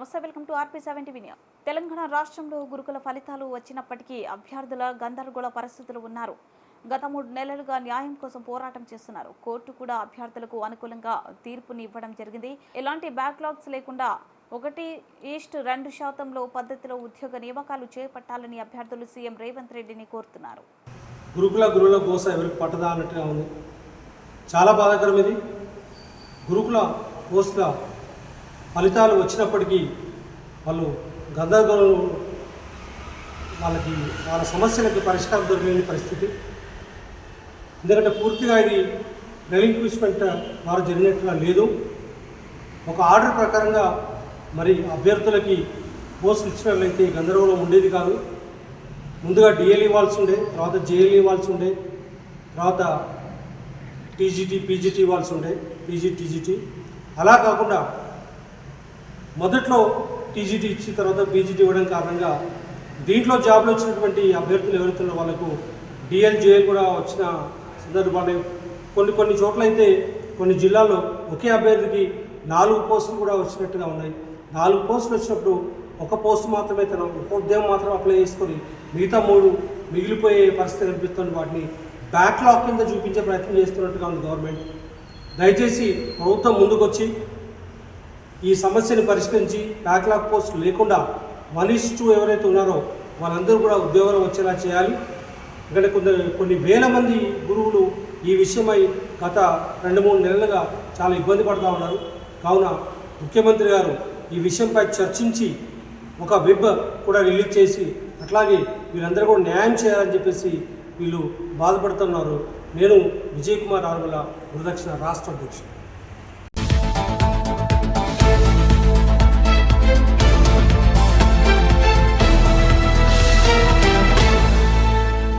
నమస్తే welcome to RP seventy Telangana రాష్ట్రంలో గురుకుల ఫలితాలు వచ్చినప్పటికీ అభ్యర్థుల గందరగోళ పరిస్థితులు ఉన్నారు. గత మూడు నెలలుగా న్యాయం కోసం పోరాటం చేస్తున్నారు. కోర్టు కూడా అభ్యర్థులకు అనుకూలంగా తీర్పుని ఇవ్వడం జరిగింది. ఎలాంటి బ్యాక్లాగ్స్ లేకుండా ఒకటి ఈస్ట్ రెండు శాతంలో పద్ధతిలో ఉద్యోగ నియామకాలు చేపట్టాలని అభ్యర్థులు సీఎం రేవంత్ రెడ్డిని కోరుతున్నారు. గురుకుల గురువుల కోస ఎవరికి పట్టదా అన్నట్టుగా ఉంది. చాలా బాధాకరం ఇది గురుకుల పోస్టుల ఫలితాలు వచ్చినప్పటికీ వాళ్ళు గందరగోళం వాళ్ళకి వాళ్ళ సమస్యలకి పరిష్కారం దొరికిన పరిస్థితి. ఎందుకంటే పూర్తిగా ఇది రెలింక్విష్మెంట్ వారు జరిగినట్టుగా లేదు. ఒక ఆర్డర్ ప్రకారంగా మరి అభ్యర్థులకి పోస్టులు ఇచ్చినట్లయితే గందరగోళం ఉండేది కాదు. ముందుగా డిఎల్ ఇవ్వాల్సి ఉండే తర్వాత జేఎల్ ఇవ్వాల్సి ఉండే తర్వాత టీజీటీ పీజీటీ ఇవ్వాల్సి ఉండే పీజీ టీజీటీ. అలా కాకుండా మొదట్లో టీజీటీ ఇచ్చిన తర్వాత బీజీటీ ఇవ్వడం కారణంగా దీంట్లో జాబ్లు వచ్చినటువంటి అభ్యర్థులు ఎవరైతే వాళ్ళకు డిఎల్జేఎల్ కూడా వచ్చిన సందర్భాలు కొన్ని కొన్ని చోట్ల అయితే కొన్ని జిల్లాల్లో ఒకే అభ్యర్థికి నాలుగు పోస్టులు కూడా వచ్చినట్టుగా ఉన్నాయి. నాలుగు పోస్టులు వచ్చినప్పుడు ఒక పోస్ట్ మాత్రమే తన ఒక ఉద్యోగం మాత్రం అప్లై చేసుకొని మిగతా మూడు మిగిలిపోయే పరిస్థితి కనిపిస్తుంది. వాటిని బ్యాక్లాగ్ కింద చూపించే ప్రయత్నం చేస్తున్నట్టుగా ఉంది గవర్నమెంట్. దయచేసి ప్రభుత్వం ముందుకొచ్చి ఈ సమస్యను పరిష్కరించి బ్యాక్లాగ్ పోస్ట్ లేకుండా వన్ ఇస్ టూ ఎవరైతే ఉన్నారో వాళ్ళందరూ కూడా ఉద్యోగాలు వచ్చేలా చేయాలి. ఇక్కడ కొందరు కొన్ని వేల మంది గురువులు ఈ విషయమై గత రెండు మూడు నెలలుగా చాలా ఇబ్బంది పడుతూ ఉన్నారు. కావున ముఖ్యమంత్రి గారు ఈ విషయంపై చర్చించి ఒక వెబ్ కూడా రిలీజ్ చేసి అట్లాగే వీళ్ళందరూ కూడా న్యాయం చేయాలని చెప్పేసి వీళ్ళు బాధపడుతున్నారు. నేను విజయ్ కుమార్ ఆరుమల గురుదక్షిణ రాష్ట్ర అధ్యక్షుడు.